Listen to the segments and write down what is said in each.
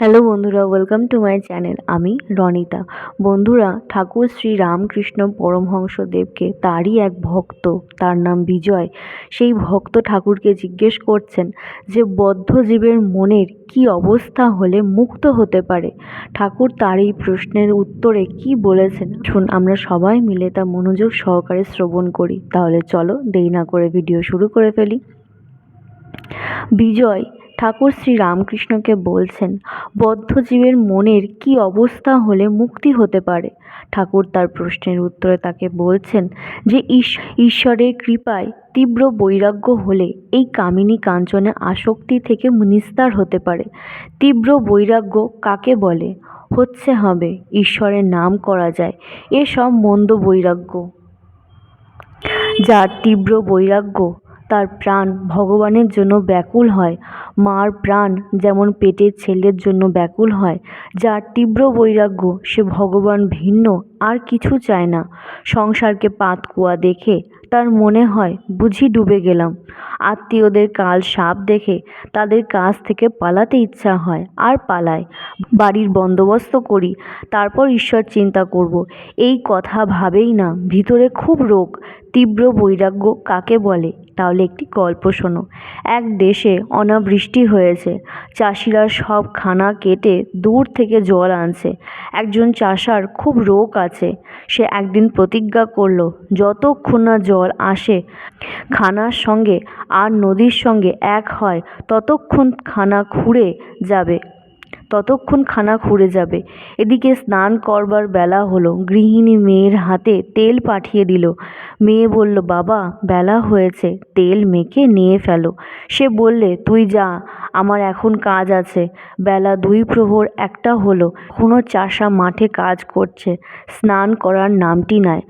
Hello বন্ধুরা welcome to my channel আমি রনিতা। বন্ধুরা, ঠাকুর শ্রী রামকৃষ্ণ পরমহংসদেবকে তারই এক ভক্ত, তার নাম বিজয়। সেই ভক্ত ঠাকুরকে জিজ্ঞেস করছেন যে, বদ্ধ জীবের মনের কি অবস্থা হলে মুক্ত হতে পারে? ঠাকুর তার এই প্রশ্নের উত্তরে কি বলেছেন? শুন, আমরা সবাই মিলে তা মনোযোগ সহকারে শ্রবণ করি। তাহলে চলো দেরি না করে ভিডিও শুরু করে ফেলি। বিজয় ঠাকুর শ্রী রামকৃষ্ণকে বলছেন, বদ্ধজীবের মনের কি অবস্থা হলে মুক্তি হতে পারে? ঠাকুর তার প্রশ্নের উত্তরে তাকে বলছেন যে ঈশ্বরের কৃপায় তীব্র বৈরাগ্য হলে এই কামিনী কাঞ্চনে আসক্তি থেকে নিস্তার হতে পারে। তীব্র বৈরাগ্য কাকে বলে? হচ্ছে হবে, ঈশ্বরের নাম করা যায় এসব মন্দ বৈরাগ্য। যার তীব্র বৈরাগ্য তার প্রাণ ভগবানের জন্য ব্যাকুল হয়। মার প্রাণ যেমন পেটের ছেলের জন্য ব্যাকুল হয়, যার তীব্র বৈরাগ্য সে ভগবান ভিন্ন, আর কিছু চায় না। সংসারকে পাতকুয়া দেখে তার মনে হয়, বুঝি ডুবে গেলাম। আত্মীয়দের কাল সাপ দেখে তাদের কাছ থেকে পালাতে ইচ্ছা হয়, আর পালায়। বাড়ির বন্দোবস্ত করি, তারপর ঈশ্বর চিন্তা করব। এই কথা ভাবেই না, ভিতরে খুব রোগ, তীব্র বৈরাগ্য কাকে বলে? তাহলে একটি গল্প শোনো। এক দেশে অনাবৃষ্টি হয়েছে। চাষিরা সব খানা কেটে দূর থেকে জল আনছে। একজন চাষার খুব রোগ আছে। সে একদিন প্রতিজ্ঞা করল, যতক্ষণ না জল আসে খানার সঙ্গে আর নদীর সঙ্গে এক হয়, ততক্ষণ খানা খুঁড়ে যাবে। ততক্ষণ খানা খুঁড়ে যাবে। এদিকে স্নান করবার বেলা হলো। গৃহিণী মেয়ের হাতে তেল পাঠিয়ে দিল। মেয়ে বলল, বাবা, বেলা হয়েছে। তেল মেখে নিয়ে ফেলো। সে বললে, তুই যা, আমার এখন কাজ আছে। বেলা দুই প্রহর একটা হলো। কোনো চাষা মাঠে কাজ করছে। স্নান করার নামটি নেয়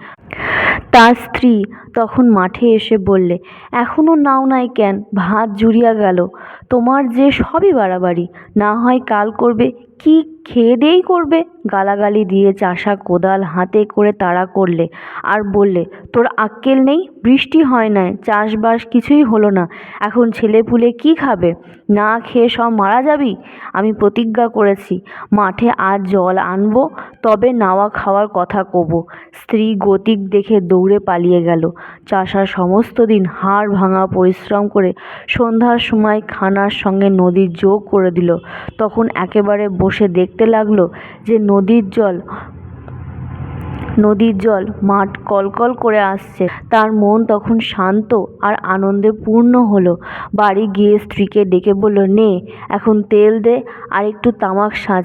তার স্ত্রী তখন মাঠে এসে বললে এখনও নাও নাই কেন? ভাত জুড়িয়া গেল। তোমার যে সবই বাড়াবাড়ি। না হয় কাল করবে কি খেয়ে দিয়েই করবে? গালাগালি দিয়ে চাষা কোদাল হাতে করে তাড়া করলে আর বললে, তোর আক্কেল নেই, বৃষ্টি হয় নাই, চাষবাস কিছুই হলো না, এখন ছেলেপুলে কি খাবে? না খেয়ে সব মারা যাবি? আমি প্রতিজ্ঞা করেছি, মাঠে আজ জল আনব, তবে নাওয়া খাওয়ার কথা কব। স্ত্রী গতিক দেখে দৌড়ে পালিয়ে গেল। চাষা সমস্ত দিন হাড় ভাঙা পরিশ্রম করে সন্ধ্যার সময় খানার সঙ্গে নদীর যোগ করে দিল। তখন একেবারে বসে দেখতে লাগল যে নদীর জল নদীর জল মাঠ কলকল করে আসছে। তার মন তখন শান্ত আর আনন্দে পূর্ণ হলো। বাড়ি গিয়ে স্ত্রীকে ডেকে বলল, নে, এখন তেল দে আর একটু তামাক সাজ।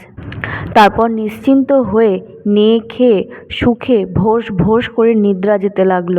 তারপর নিশ্চিন্ত হয়ে নে খেয়ে সুখে ভোস ভোস করে নিদ্রা যেতে লাগল।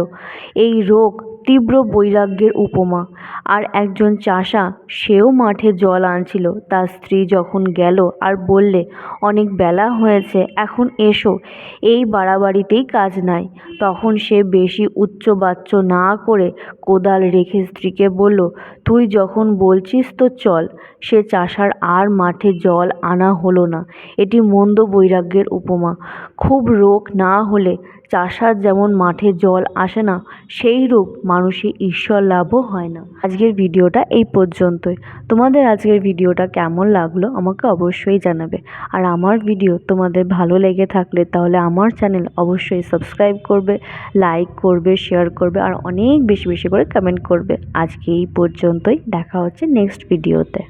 এই রোগ তীব্র বৈরাগ্যের উপমা। আর একজন চাষা, সেও মাঠে জল আনছিল। তার স্ত্রী যখন গেল আর বললে, অনেক বেলা হয়েছে, এখন এসো, এই বাড়াবাড়িতেই কাজ নাই। তখন সে বেশি উচ্চবাচ্য না করে কোদাল রেখে স্ত্রীকে বলল, তুই যখন বলছিস তো চল, সে চাষার আর মাঠে জল আনা হলো না। এটি মন্দ বৈরাগ্যের উপমা। খুব রোগ না হলে চাষার যেমন মাঠে জল আসে না, সেই রূপ মানুষের ঈশ্বর লাভও হয় না। আজকের ভিডিওটা এই পর্যন্তই। তোমাদের আজকের ভিডিওটা কেমন লাগল আমাকে অবশ্যই জানাবে। আর আমার ভিডিও তোমাদের ভালো লেগে থাকলে তাহলে আমার চ্যানেল অবশ্যই সাবস্ক্রাইব করবে, লাইক করবে, শেয়ার করবে আর অনেক বেশি বেশি করে কমেন্ট করবে। আজকে এই পর্যন্তই। দেখা হচ্ছে নেক্সট ভিডিওতে